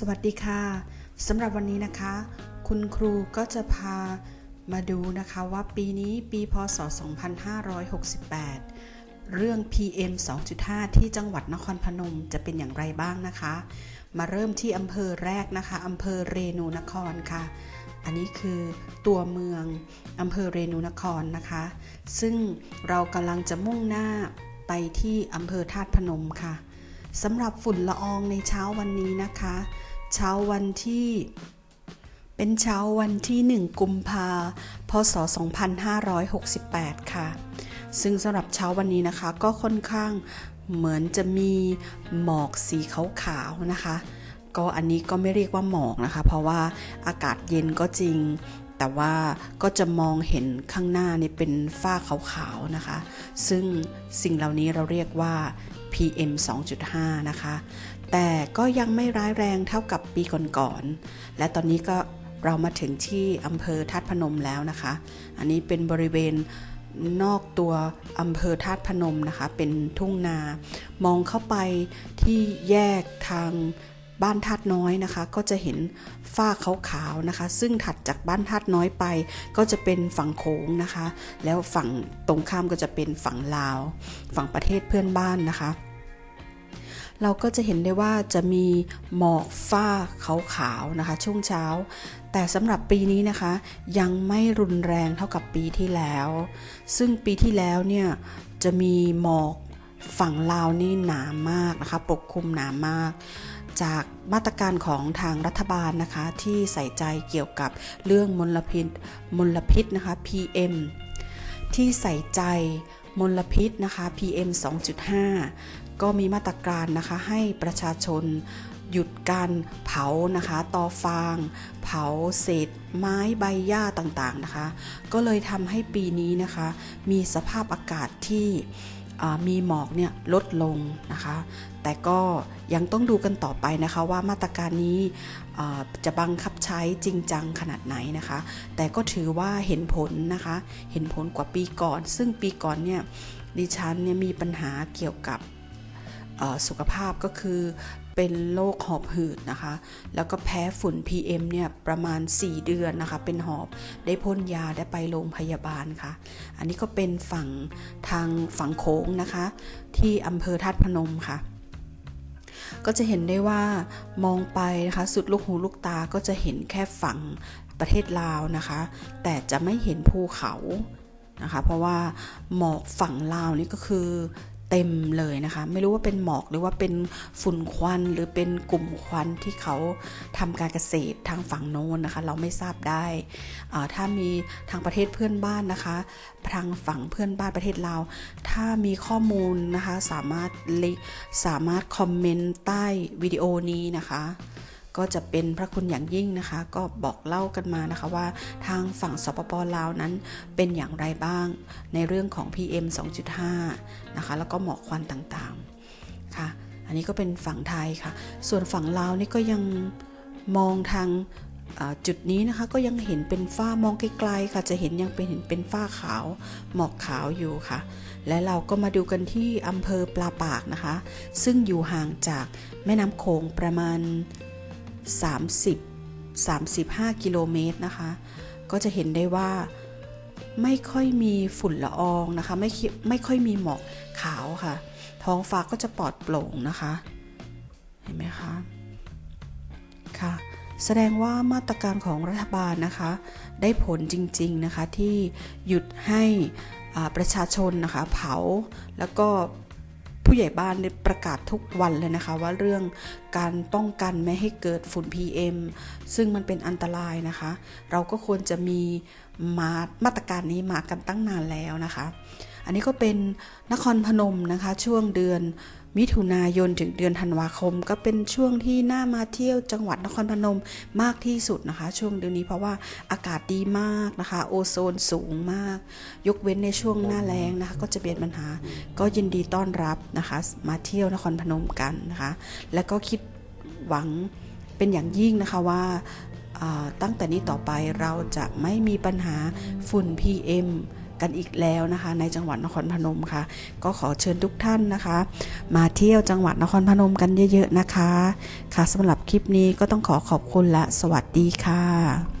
สวัสดีค่ะสำหรับวันนี้นะคะ คุณครูก็จะพามาดูนะคะว่าปีนี้ปีพศ 2568 เรื่อง PM 2.5 ที่จังหวัดนครพนมจะเป็นอย่างไรบ้างนะคะ มาเริ่มที่อำเภอแรกนะคะอำเภอเรนูนครค่ะ อันนี้คือตัวเมืองอำเภอเรนูนครนะคะ ซึ่งเรากำลังจะมุ่งหน้าไปที่อำเภอธาตุพนมค่ะ สำหรับฝุ่นละอองในเช้าวันนี้นะคะ เช้าวันที่ เป็นเช้าวันที่ 1 กุมภาพศ 2568 ค่ะ ซึ่งสำหรับเช้าวันนี้นะคะ ก็ค่อนข้างเหมือนจะมีหมอกสีขาวๆนะคะ ก็อันนี้ก็ไม่เรียกว่าหมอกนะคะ เพราะว่าอากาศเย็นก็จริงแต่ว่าก็จะมองเห็นข้างหน้านี่เป็นฝ้าขาวๆนะคะ ซึ่งสิ่งเหล่านี้เราเรียกว่า PM 2.5 นะคะ แต่ก็ยังไม่ร้ายแรงเท่ากับปีก่อนๆ และตอนนี้ก็เรามาถึงที่อำเภอธาตุพนมแล้วนะคะ อันนี้เป็นบริเวณนอกตัวอำเภอธาตุพนมนะคะ เป็นทุ่งนา มองเข้าไปที่แยกทางบ้านธาตุน้อยนะคะ ก็จะเห็นฝ้าขาวๆนะคะ ซึ่งถัดจากบ้านธาตุน้อยไป ก็จะเป็นฝั่งโขงนะคะ แล้วฝั่งตรงข้ามก็จะเป็นฝั่งลาว ฝั่งประเทศเพื่อนบ้านนะคะ เราก็จะเห็นได้ว่าจะมีหมอกฝ้าขาวๆนะคะ ช่วงเช้า แต่สำหรับปีนี้นะคะ ยังไม่รุนแรงเท่ากับปีที่แล้ว ซึ่งปีที่แล้วเนี่ยจะมีหมอกฝั่งลาวนี่หนามากนะคะ ปกคลุมหนามาก จากมาตรการของทางรัฐบาลนะคะ ที่ใส่ใจเกี่ยวกับเรื่องมลพิษมลพิษนะคะ PM ที่ใส่ใจมลพิษนะคะ PM 2.5 ก็มีมาตรการนะคะให้ประชาชนหยุดการเผานะคะตอฟาง เผาเศษไม้ใบหญ้าต่างๆนะคะ ก็เลยทำให้ปีนี้นะคะ มีสภาพอากาศที่มีหมอกเนี่ยลดลงนะคะ แต่ก็ยังต้องดูกันต่อไปนะคะว่ามาตรการนี้จะบังคับใช้จริงจังขนาดไหนนะคะ แต่ก็ถือว่าเห็นผลนะคะ เห็นผลกว่าปีก่อน ซึ่งปีก่อนเนี่ยดิฉันเนี่ยมีปัญหาเกี่ยวกับ สุขภาพก็คือเป็นโรคหอบหืดนะคะ แล้วก็แพ้ฝุ่น PM เนี่ยประมาณ 4 เดือนนะคะ เป็นหอบได้พ่นยาได้ไปโรงพยาบาลค่ะ อันนี้ก็เป็นฝั่งทางฝั่งโค้งนะคะ ที่อำเภอธาตุพนมค่ะก็จะเห็นได้ว่ามองไปนะคะ สุดลูกหูลูกตาก็จะเห็นแค่ฝั่งประเทศลาวนะคะ แต่จะไม่เห็นภูเขานะคะ เพราะว่าหมอกฝั่งลาวนี่ก็คือ เต็มเลยนะคะ ไม่รู้ว่าเป็นหมอกหรือว่าเป็นฝุ่นควันหรือเป็นกลุ่มควันที่เขาทำการเกษตรทางฝั่งโน้นนะคะ เราไม่ทราบได้ถ้ามีทางประเทศเพื่อนบ้านนะคะ ทางฝั่งเพื่อนบ้านประเทศลาวถ้ามีข้อมูลนะคะสามารถลิสามารถคอมเมนต์ใต้วิดีโอนี้นะคะ ก็จะเป็นพระคุณอย่างยิ่งนะคะ ก็บอกเล่ากันมานะคะว่าทางฝั่งสปปลาวนั้นเป็นอย่างไรบ้างในเรื่องของ PM 2.5 นะคะ แล้วก็หมอกควันต่างๆค่ะ อันนี้ก็เป็นฝั่งไทยค่ะ ส่วนฝั่งลาวนี่ก็ยังมองทางจุดนี้นะคะก็ยังเห็นเป็นฝ้ามองไกลๆค่ะจะเห็นยังเป็นเห็นเป็นฝ้าขาวหมอกขาวอยู่ค่ะ และเราก็มาดูกันที่อำเภอปลาปากนะคะ ซึ่งอยู่ห่างจากแม่น้ำโขงประมาณ 30 35 กิโลเมตรนะคะ ก็จะเห็นได้ว่าไม่ค่อยมีฝุ่นละอองนะคะ ไม่คิไม่ค่อยมีหมอกขาวค่ะ ท้องฟ้าก็จะปลอดโปร่งนะคะ เห็นไหมคะค่ะแสดงว่ามาตรการของรัฐบาลนะคะ ได้ผลจริง ๆ นะคะที่หยุดให้ประชาชนนะคะเผาแล้วก็ ผู้ใหญ่บ้านได้ประกาศทุกวันเลยนะคะ ว่าเรื่องการป้องกันไม่ให้เกิดฝุ่น PM ซึ่งมันเป็นอันตรายนะคะ เราก็ควรจะมีมามาตรการนี้มากันตั้งนานแล้วนะคะ อันนี้ก็เป็นนครพนมนะคะช่วงเดือน มิถุนายนถึงเดือนธันวาคม ก็เป็นช่วงที่น่ามาเที่ยวจังหวัดนครพนมมากที่สุดนะคะ ช่วงเดือนนี้เพราะว่าอากาศดีมากนะคะ โอโซนสูงมาก ยกเว้นในช่วงหน้าแล้งนะคะ ก็จะเป็นปัญหาก็ยินดีต้อนรับนะคะ มาเที่ยวนครพนมกันนะคะ และก็คิดหวังเป็นอย่างยิ่งนะคะว่าอ่าตั้งแต่นี้ต่อไปเราจะไม่มีปัญหาฝุ่น PM กันอีกแล้วนะคะ ในจังหวัดนครพนมค่ะ ก็ขอเชิญทุกท่านนะคะ มาเที่ยวจังหวัดนครพนมกันเยอะๆนะคะ ค่ะสำหรับคลิปนี้ก็ต้องขอขอบคุณและสวัสดีค่ะ